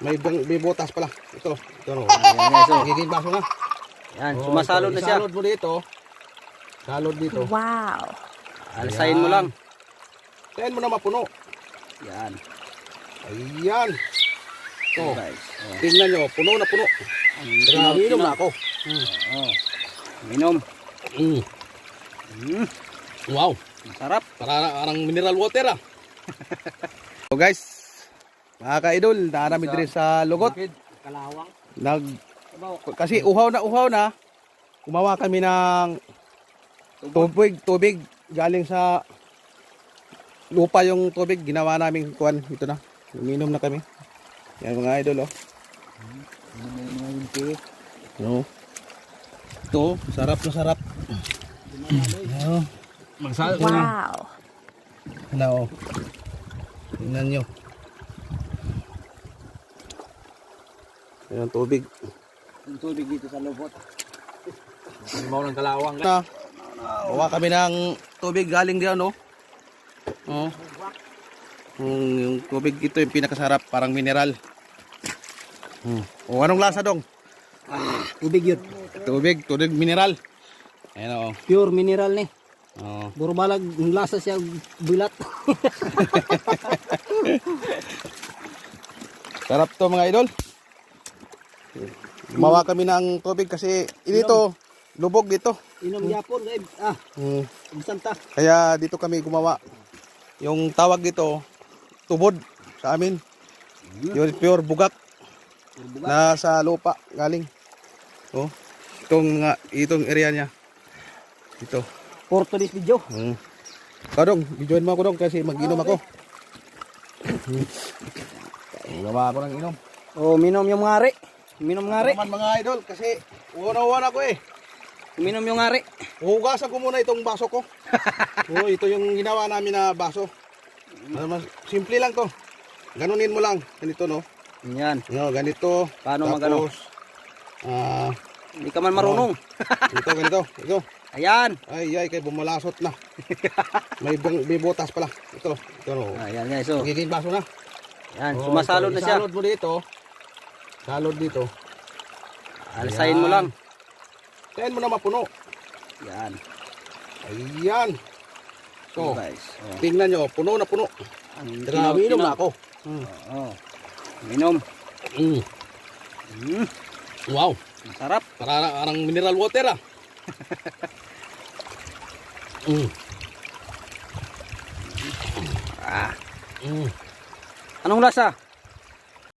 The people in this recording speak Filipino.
May, bang, may butas pala. Ito. Ito. no. Ayan. Magiging baso na. Yan, Oh, sumasalod ito. na siya. Isalod mo dito. Salod dito. Wow. Alisayin mo lang. Kaya mo na mapuno. Yan. Ayan. Ito. Guys. Oh. Tingnan nyo. Puno na puno. Ang Pero tinaw- uminom na ako. Oh. Minom. Mm. Mm. Wow. Sarap. Para parang mineral water ah. so guys, mga ka-idol, naanami din sa lugot. Kalawang. Nag, kasi uhaw na uhaw na, kumawa kami ng tubig, tubig galing sa lupa yung tubig. Ginawa namin kuan, ito na. Uminom na kami. Yan mga idol oh. No. Ito, sarap na sarap. Magsal Wow. na oh. Tingnan nyo. Ayan, tubig. Yung tubig dito sa lubot. Mau ng kalawang. Na, bawa kami ng tubig galing diyan, no? Oh. Yung, yung tubig ito yung pinakasarap, parang mineral. Hmm. O anong lasa dong? Tubig yun. Tubig, tubig mineral. Ayan oh. Pure mineral ni. oh. Puro balag, yung lasa siya bulat. Sarap to mga idol. Gumawa kami ng tubig kasi dito, lubog dito. Inom yapon, eh. Ah, Hmm. ibisan ta. Kaya dito kami gumawa. Yung tawag dito, tubod sa amin. Yung pure bugak na sa lupa galing. Oh. Itong nga itong area niya. Ito. For today's video. Hmm. Kadong, videoin mo ako dong kasi mag-inom ako. Hmm. Gawa ako ng inom. Oh, minom yung ngari. Minom ngari. Naman mga idol kasi una-una ko eh. Minom yung ngari. Hugasan ko muna itong baso ko. oh, ito yung ginawa namin na baso. Ano mas simple lang to. Ganunin mo lang. Ganito no. Yan. No, ganito. Paano magano? Ah, Hindi ka man marunong. ito, ganito. Ito. Ayan. Ay, ay, kay bumalasot na. may, may butas pala. Ito. Ito. Ayan guys, oh. Magiging baso na. Yan, Oh, sumasalod ito. na siya. Isalod mo dito. Salod dito. Alisayin mo lang. Kaya mo na mapuno. Yan. Ayan. So, guys. Oh. tingnan nyo. Puno na puno. Ang tinaw- uminom na ako. Oh. Minom. Mm. Mm. Wow. Sarap. Para parang mineral water ah. mm. Ah. Mm. Anong lasa?